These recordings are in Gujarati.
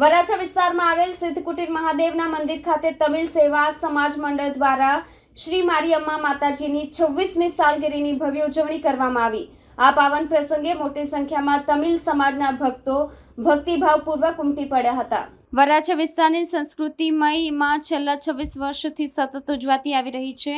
વરાછા વિસ્તારમાં આવેલ સિદ્ધકુટીર મહાદેવના મંદિર ખાતે તમિલ સેવા સમાજ મંડળ દ્વારા શ્રી મારિયમ્મા માતાજીની છવ્વીસમી સાલગીરીની ભવ્ય ઉજવણી કરવામાં આવી. આ પાવન પ્રસંગે મોટી સંખ્યામાં તમિલ સમાજના ભક્તો ભક્તિભાવપૂર્વક ઉમટી પડ્યા હતા. વરાછા વિસ્તારની સંસ્કૃતિમયમાં છેલ્લા છવ્વીસ વર્ષથી સતત ઉજવાતી આવી રહી છે.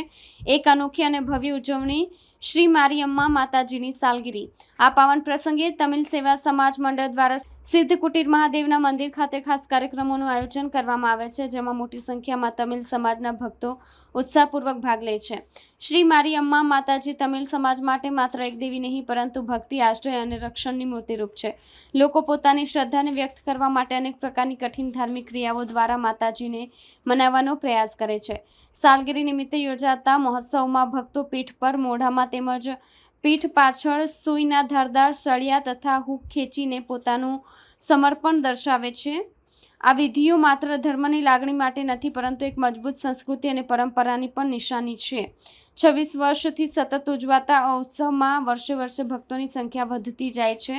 એક અનોખી અને ભવ્ય ઉજવણી શ્રી મારિયમ્મા માતાજીની સાલગીરી. આ પાવન પ્રસંગે તમિલ સેવા સમાજ મંડળ દ્વારા સિદ્ધ કુટીર મહાદેવના મંદિર ખાતે ખાસ કાર્યક્રમોનું આયોજન કરવામાં આવે છે, જેમાં મોટી સંખ્યામાં તમિલ સમાજના ભક્તો ઉત્સાહપૂર્વક ભાગ લે છે. શ્રી મારી અમ્મા માતાજી તમિલ સમાજ માટે માત્ર એક દેવી નહીં, પરંતુ ભક્તિ, આશ્રય અને રક્ષણની મૂર્તિરૂપ છે. લોકો પોતાની શ્રદ્ધાને વ્યક્ત કરવા માટે અનેક પ્રકારની કઠિન ધાર્મિક ક્રિયાઓ દ્વારા માતાજીને મનાવવાનો પ્રયાસ કરે છે. સાલગીરી નિમિત્તે યોજાતા મહોત્સવમાં ભક્તો પીઠ પર મોઢામાં તેમજ પીઠ પાછળ સૂઈના ધારદાર સળિયા તથા હૂક ખેંચીને પોતાનું સમર્પણ દર્શાવે છે. આ વિધિઓ માત્ર ધર્મની લાગણી માટે નથી, પરંતુ એક મજબૂત સંસ્કૃતિ અને પરંપરાની પણ નિશાની છે. છવ્વીસ વર્ષથી સતત ઉજવાતા ઉત્સવમાં વર્ષે વર્ષે ભક્તોની સંખ્યા વધતી જાય છે.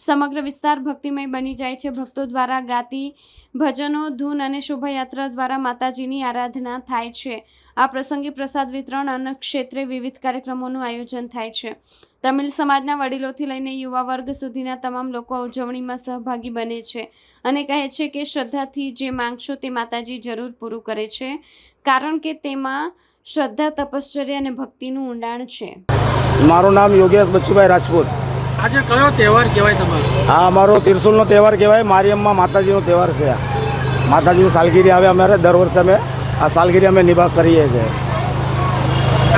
સમગ્ર વિસ્તાર ભક્તિમય બની જાય છે. ભક્તો દ્વારા ગાતી ભજનો, ધૂન અને શોભાયાત્રા દ્વારા માતાજીની આરાધના થાય છે. આ પ્રસંગે પ્રસાદ વિતરણ અને ક્ષેત્રે વિવિધ કાર્યક્રમોનું આયોજન થાય છે. તમિલ સમાજના વડીલોથી લઈને યુવા વર્ગ સુધીના તમામ લોકો ઉજવણીમાં સહભાગી બને છે અને કહે છે કે શ્રદ્ધાથી જે માંગશો તે માતાજી જરૂર પૂરું કરે છે. કારણ કે તેમાં શ્રદ્ધા તપશ્ચર્યા અને ભક્તિનું ઊંડાણ છે. મારું નામ યોગેશ બચ્ચુભાઈ રાજપૂત. આજે કયો તહેવાર કહેવાય તમારો? હા અમારો તિરસુલનો તહેવાર કહેવાય મારિયમમાં માતાજીનો તહેવાર છે. આ. માતાજીની સાલગીરી આવે અમારે દર વર્ષે અમે આ સાલગીરી અમે નિભાવ કરીએ છીએ.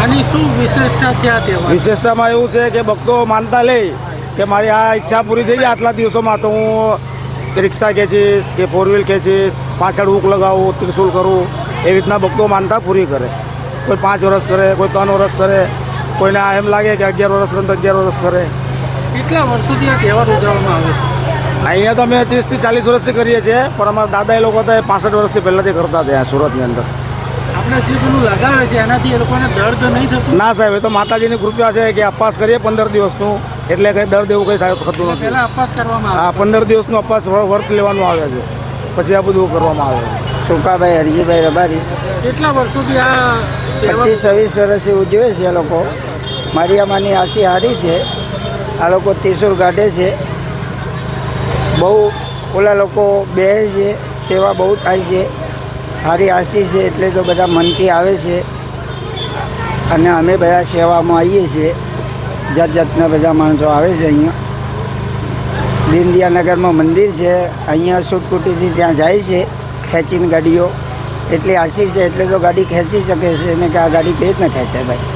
આની શું વિશેષતા છે આ તહેવાર વિશેષતામાં એવું છે કે ભક્તો માનતા લે કે મારી આ ઈચ્છા પૂરી થઈ જાય આટલા દિવસોમાં તો હું રિક્ષા ખેંચીશ કે ફોર વ્હીલ ખેંચીશ પાછળ હુક લગાવું ત્રિશુલ કરું એવી રીતના ભક્તો માનતા પૂરી કરે. કોઈ પાંચ વર્ષ કરે કોઈ ત્રણ વર્ષ કરે કોઈને આ એમ લાગે કે અગિયાર વર્ષ કરે તો અગિયાર વર્ષ કરે. કેટલા વર્ષોથી આ તહેવાર ઉજવવામાં આવે છે? અહીંયા તો અમે ત્રીસથી ચાલીસ વર્ષથી કરીએ છીએ પણ અમારા દાદા એ લોકો હતા એ પાસઠ વર્ષથી પહેલાંથી કરતા હતા સુરતની અંદર. આપણે જે પેલું લગાવે છે એનાથી એ લોકોને દર્દ નહીં થતું? ના સાહેબ એ તો માતાજીની કૃપા છે કે અપવાસ કરીએ પંદર દિવસનું એટલે કંઈ દર્દ એવું કંઈ થાય થતું નથી. પહેલા અપવાસ કરવામાં આ પંદર દિવસનું અપવાસ વર- વર્ત લેવાનું આવે છે. પછી આ બધું કરવામાં આવે છે. સુકાભાઈ હરજીભાઈ રબારી. કેટલા વર્ષોથી આ પચીસ છવ્વીસ વર્ષથી ઉજવે છે એ લોકો. મારી આમાંની આશી હારી છે. આ લોકો ત્રિશુલ કાઢે છે. બહુ ઓલા લોકો બે છે. સેવા બહુ થાય છે. હારી આશી છે એટલે તો બધા મનથી આવે છે. અને અમે બધા સેવામાં આવીએ છીએ. જાત જાતના બધા માણસો આવે છે અહીંયા. દીનદયાનગરમાં મંદિર છે. અહીંયા સુટકુટીથી ત્યાં જાય છે. ખેંચીને ગાડીઓ. એટલી આશી છે, એટલે તો ગાડી ખેંચી શકે છે, એને કે આ ગાડી કેવી રીતના ખેંચાય ભાઈ?